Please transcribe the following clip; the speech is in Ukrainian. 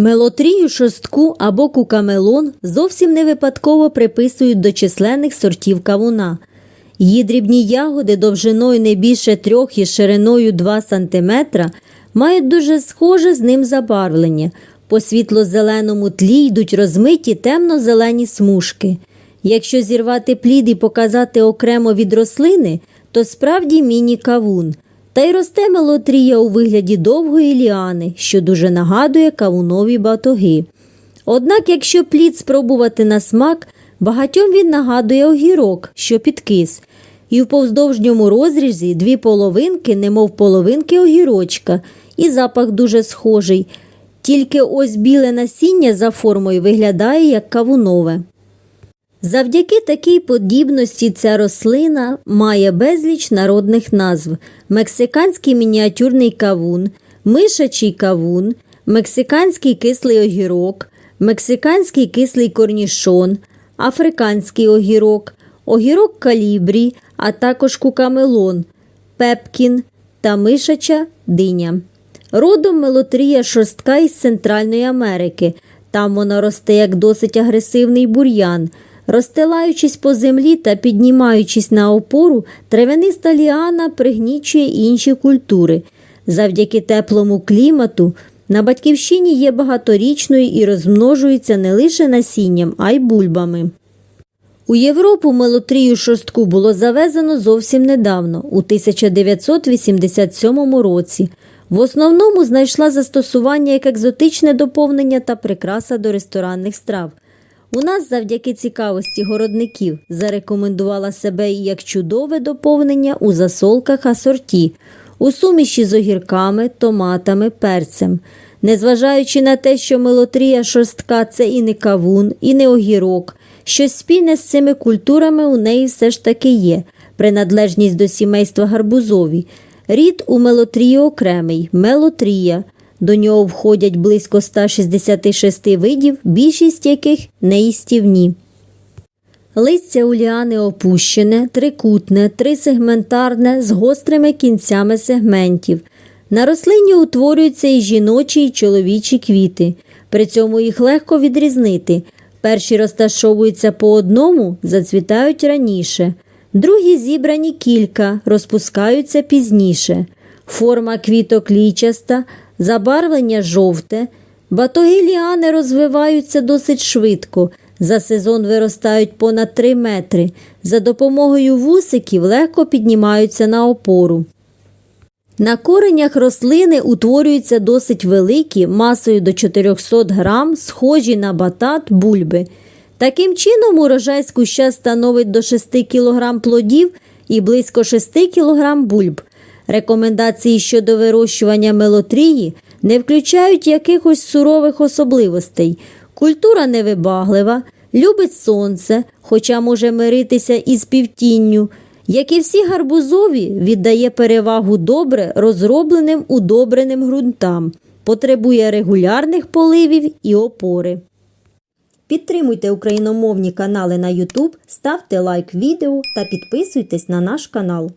Мелотрію шостку або кукамелон зовсім не випадково приписують до численних сортів кавуна. Її дрібні ягоди довжиною не більше трьох і шириною 2 см мають дуже схоже з ним забарвлення. По світло-зеленому тлі йдуть розмиті темно-зелені смужки. Якщо зірвати плід і показати окремо від рослини, то справді міні-кавун. Та й росте мелотрія у вигляді довгої ліани, що дуже нагадує кавунові батоги. Однак, якщо плід спробувати на смак, багатьом він нагадує огірок, що підкис, і в повздовжньому розрізі дві половинки, немов половинки огірочка, і запах дуже схожий. Тільки ось біле насіння за формою виглядає як кавунове. Завдяки такій подібності ця рослина має безліч народних назв: мексиканський мініатюрний кавун, мишачий кавун, мексиканський кислий огірок, мексиканський кислий корнішон, африканський огірок, огірок калібрі, а також кукамелон, пепкін та мишача диня. Родом мелотрія шорстка із Центральної Америки. Там вона росте як досить агресивний бур'ян. Розстилаючись по землі та піднімаючись на опору, травяниста ліана пригнічує інші культури. Завдяки теплому клімату на батьківщині є багаторічною і розмножується не лише насінням, а й бульбами. У Європу мелотрію шостку було завезено зовсім недавно, у 1987 році. В основному знайшла застосування як екзотичне доповнення та прикраса до ресторанних страв. У нас завдяки цікавості городників зарекомендувала себе і як чудове доповнення у засолках асорті, у суміші з огірками, томатами, перцем. Незважаючи на те, що мелотрія шорстка це і не кавун, і не огірок, щось спільне з цими культурами у неї все ж таки є, принадлежність до сімейства гарбузові. Рід у мелотрії окремий мелотрія. До нього входять близько 166 видів, більшість яких неїстівні. Листя у ліани опущене, трикутне, трисегментарне з гострими кінцями сегментів. На рослині утворюються і жіночі, і чоловічі квіти. При цьому їх легко відрізнити. Перші розташовуються по одному, зацвітають раніше. Другі зібрані кілька, розпускаються пізніше. Форма квіток лічаста, забарвлення жовте. Батоги ліани розвиваються досить швидко. За сезон виростають понад 3 метри. За допомогою вусиків легко піднімаються на опору. На коренях рослини утворюються досить великі, масою до 400 грам, схожі на батат бульби. Таким чином, урожай з куща становить до 6 кг плодів і близько 6 кг бульб. Рекомендації щодо вирощування мелотрії не включають якихось сурових особливостей. Культура невибаглива, любить сонце, хоча може миритися із півтінню. Як і всі гарбузові, віддає перевагу добре розробленим удобреним ґрунтам, потребує регулярних поливів і опори. Підтримуйте україномовні канали на YouTube, ставте лайк відео та підписуйтесь на наш канал.